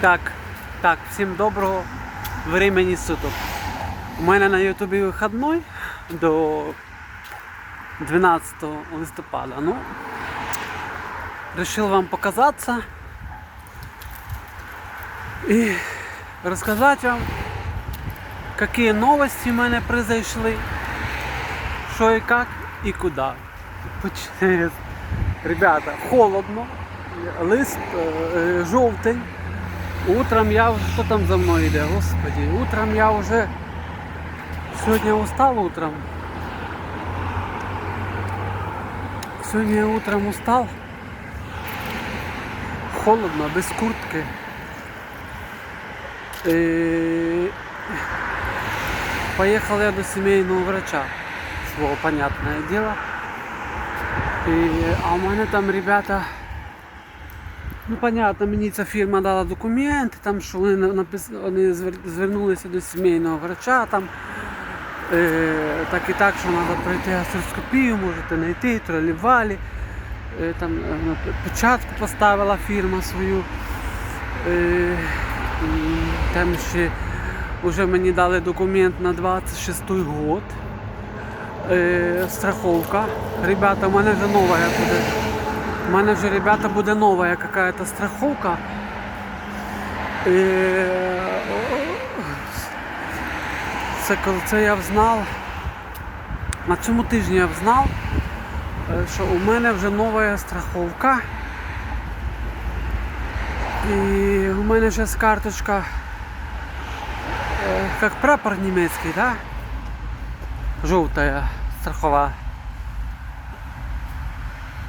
Так, так, всім доброго времени суток. У мене на Ютубі вихідний до 12 листопада. Ну, решил вам показаться и рассказать вам, какие новости у мене произошли, що і як і куди. Ребята, холодно, лист е, жовтий. Утром я уже, что там за мной идет, господи, утром я уже, сегодня устал утром. Сегодня утром устал. Холодно, без куртки. И Поехал я до семейного врача свого, понятное дело. И, а у мене там ребята Ну, понятно, мені ця фірма дала документи, там, що вони, на- напис... вони звернулися до сімейного врача, там, е, так і так, що треба пройти гастроскопію, можете знайти, тролівалі. Е, там е, на п- початку поставила фірма свою. Е, там ще вже мені дали документ на 26 год. Е, страховка. Ребята, у мене вже нова буде. У мене вже, ребята, буде нова какая-то страховка. Е, Це це я взнав. На цьому тижні я взнав, е, що у мене вже нова страховка. І у мене зараз карточка е, як прапор німецький, да? Жовта страхова.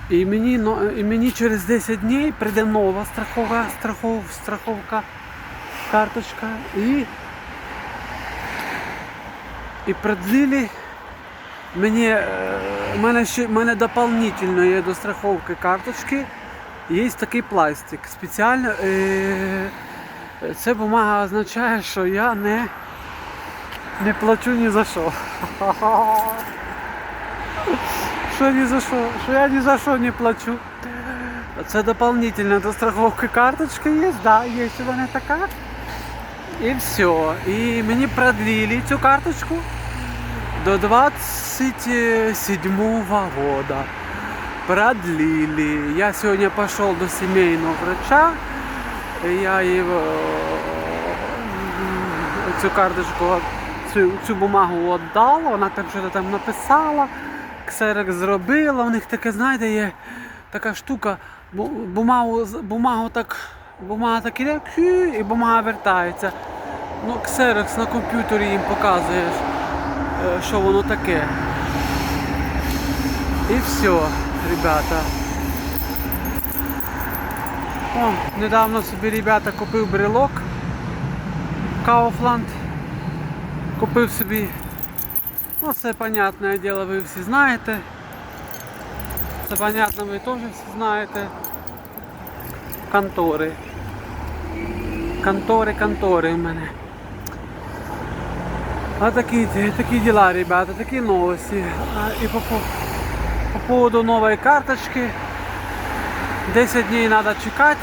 І мені, но- і мені через 10 днів прийде нова страхова, страхов, страховка, карточка і, і продлили мені, е, мене ще мене дополнительно є до страховки карточки, є такий пластик. Спеціально е, ця бумага означає, що я не, не плачу ні за що. Що ні за що? Що я ні за що не плачу. Це дополнительно до страховки карточка є, да, є у мене така. І все. І мені продлили цю карточку до 27 года. Продлили. Я сегодня пошел до семейного врача. Я его цю карточку, цю, цю бумагу віддала, вона там щось там написала, ксерок зробила. У них таке, знаєте, є така штука, бумагу, бумагу так, бумага так іде, і бумага вертається. Ну, ксерокс на комп'ютері їм показуєш, е, що воно таке. І все, ребята. О, недавно собі ребята купив брелок. Kaufland. Купив собі. Ну це понятне діло, ви всі знаєте. Це понятно, ви теж всі знаєте. Контори. Контори, контори в мене. А такі, такі діла, ребята, такі новості. А, і по, по, по поводу нової карточки. 10 днів треба чекати.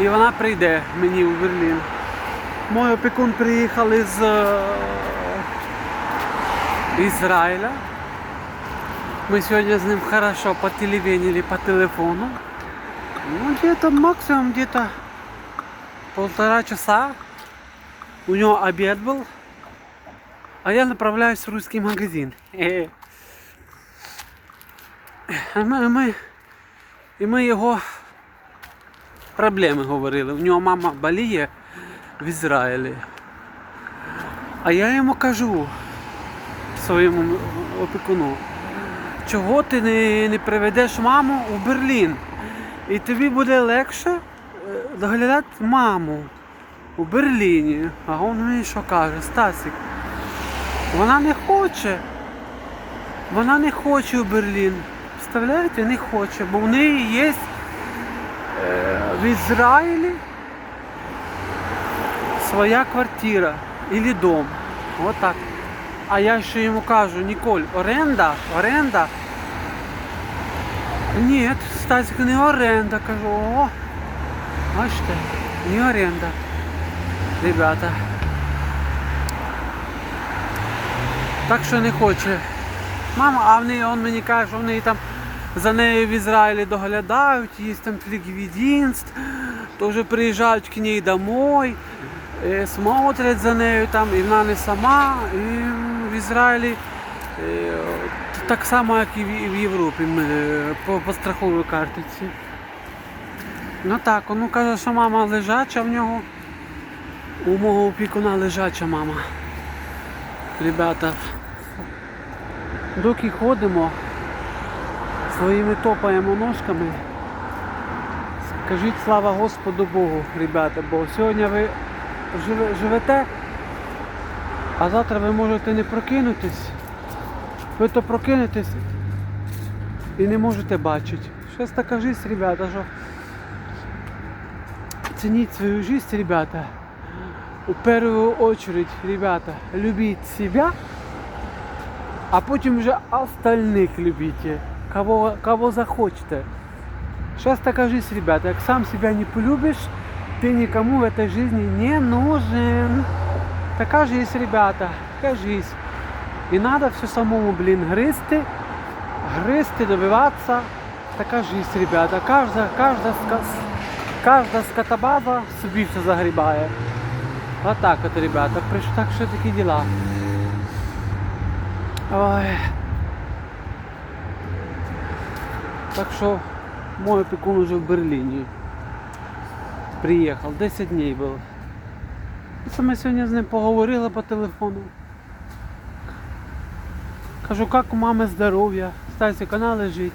І вона прийде мені у Берлін. Мой опікун приїхав із Ізраїля. Ми сьогодні з ним хорошо потелевенили по телефону. Ну, где-то максимум где-то полтора часа. У него обед был. А я направляюсь в русский магазин. А ми, і ми, і ми говорили. У нього мама боліє в Ізраїлі. А я йому кажу своєму опікуну, чого ти не, не приведеш маму у Берлін? І тобі буде легше е, доглядати маму у Берліні. А він мені що каже, Стасик, вона не хоче. Вона не хоче у Берлін. Представляєте, не хоче, бо в неї є е, в Ізраїлі своя квартира или дом. Вот так. А я ще йому кажу, Ніколь, оренда, оренда. Ні, Стасик, не оренда, кажу, о, бачите, не оренда. Ребята. Так що не хоче. Мама, а вони, он мені каже, що вони там за нею в Ізраїлі доглядають, є там флігвідінст, то вже приїжджають к ній домой, е, смотрять за нею там, і вона не сама, і в Ізраїлі е, так само, як і в, Європі е, по, по страховій картиці. Ну так, ну каже, що мама лежача в нього. У мого опікуна лежача мама. Ребята, доки ходимо, своїми топаємо ножками. Скажіть слава Господу Богу, ребята, бо сьогодні ви живете, а завтра ви можете не прокинутись. Ви то прокинетесь і не можете бачити. Щось така життя, ребята, що ценіть свою жизнь, ребята. В первую очередь, ребята, любіть себя, а потім вже остальных любите, кого, кого захочете. Сейчас така жизнь, ребята, як сам себя не полюбишь, ты никому в этой жизни не нужен. Така жизнь, ребята, така жизнь. І надо все самому, блін, гризти, гризти, добиватися. Така жизнь, ребята. Каждая, каждая, каждая скотобаба собі все загрібає. Вот так вот, ребята. Так що такі діла. Ой. Так що мой опекун уже в Берліні. Приїхав, 10 днів був. Це ми сьогодні з ним поговорили по телефону. Кажу, як у мами здоров'я? Стасик, вона лежить.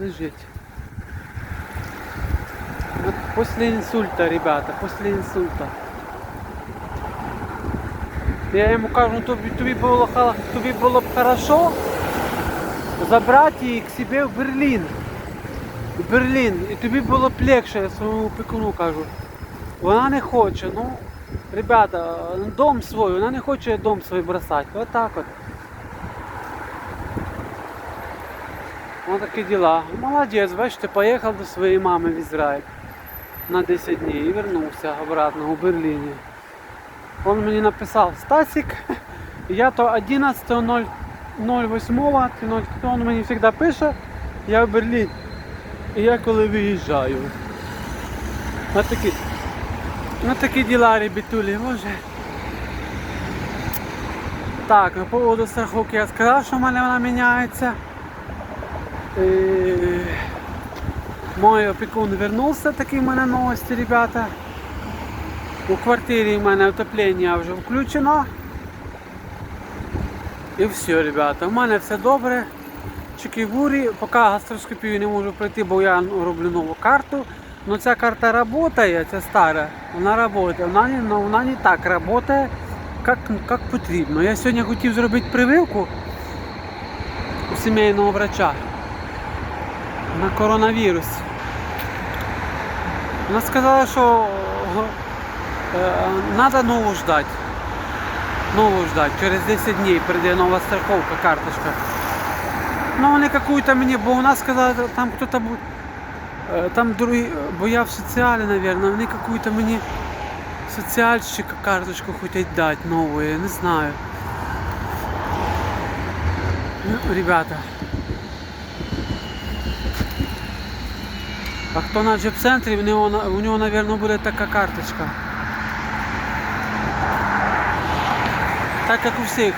Лежить. Вот после инсульта, ребята, после инсульта. Я йому кажу, ну тобі, тобі, було, тобі було б хорошо забрати її к себе в Берлін. В Берлін. І тобі було б легше, я своєму опікуну кажу. Вона не хоче, ну, ребята, дом свой, вона не хоче дом свій бросати. Вот так от. Вот такі діла. Молодець, бачите, поїхав до своєї мами в Ізраїль на 10 днів і вернувся обратно у Берліні. Он мені написав Стасик, я то 11.08, він мені завжди пише, я в Берлін. І я коли виїжджаю. Ось такі, ось такі діла, ребятулі, може. Так, по поводу страховки я сказав, що в мене вона міняється. Е, Мой опікун вернувся, такі в мене новості, ребята. У квартирі в мене отоплення вже включено. І все, ребята, у мене все добре. Чекігурі, поки гастроскопію не можу пройти, бо я роблю нову карту. Но ця карта працює, ця стара, вона працює, вона но вона не так працює, як, як потрібно. Я сьогодні хотів зробити прививку у сімейного врача на коронавірус. Вона сказала, що треба нову ждати. Нову ждать. Через 10 днів прийде нова страховка, карточка. Ну вони какую-то мені, бо вона сказала, там хто-то був, е, там другий, е, бо я в соціалі, наверное, вони какую-то мені соціальщика карточку хочуть дати нову, я не знаю. Ну, ребята. А хто на джеп-центрі, у нього, у нього, наверное, буде така карточка. Так як у всіх.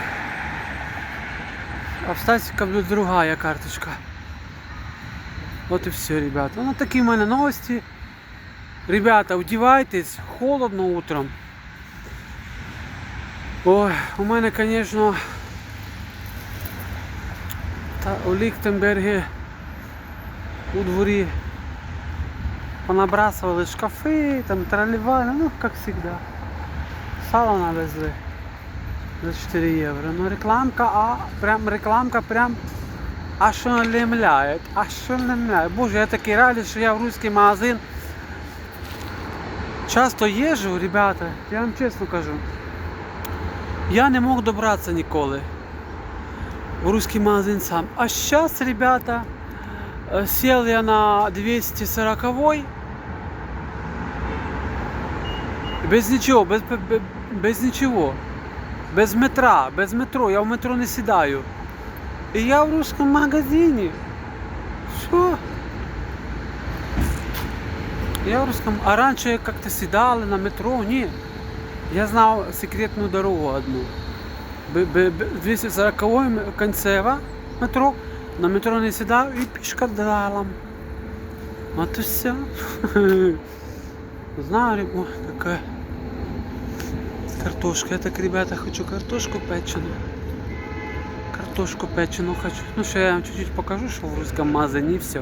А в Стасика буде другая карточка. Вот и все, ребята. Ну такі в мене новості. Ребята, одівайтесь, холодно утром. Ой, у мене, та у Ліхтенбергі у дворі понабрасывали шкафи, там тролливали, ну, как всегда. Сало навезли за 4 евро. Ну, рекламка, а, прям рекламка прям ошеломляет, ошеломляет. Боже, я такий радий, що я в русский магазин часто їжджу, ребята, я вам чесно кажу. Я не мог добратися ніколи в русский магазин сам. А сейчас, ребята, э, сел я на 240 Без нічого, без, без, без нічого. Без метра, без метро. Я в метро не сідаю. І я в русском магазині. Що? Я в русском. А раніше як-то сідали на метро, ні. Я знав секретну дорогу одну. Б- б- б- 240 м- концева метро. На метро не сідав і пішкадалом. От і все. Знаю, о, какая картошка. Я так, ребята, хочу картошку печеную. Картошку печену хочу. Ну, ще я вам чуть-чуть покажу, що в русском мазані все.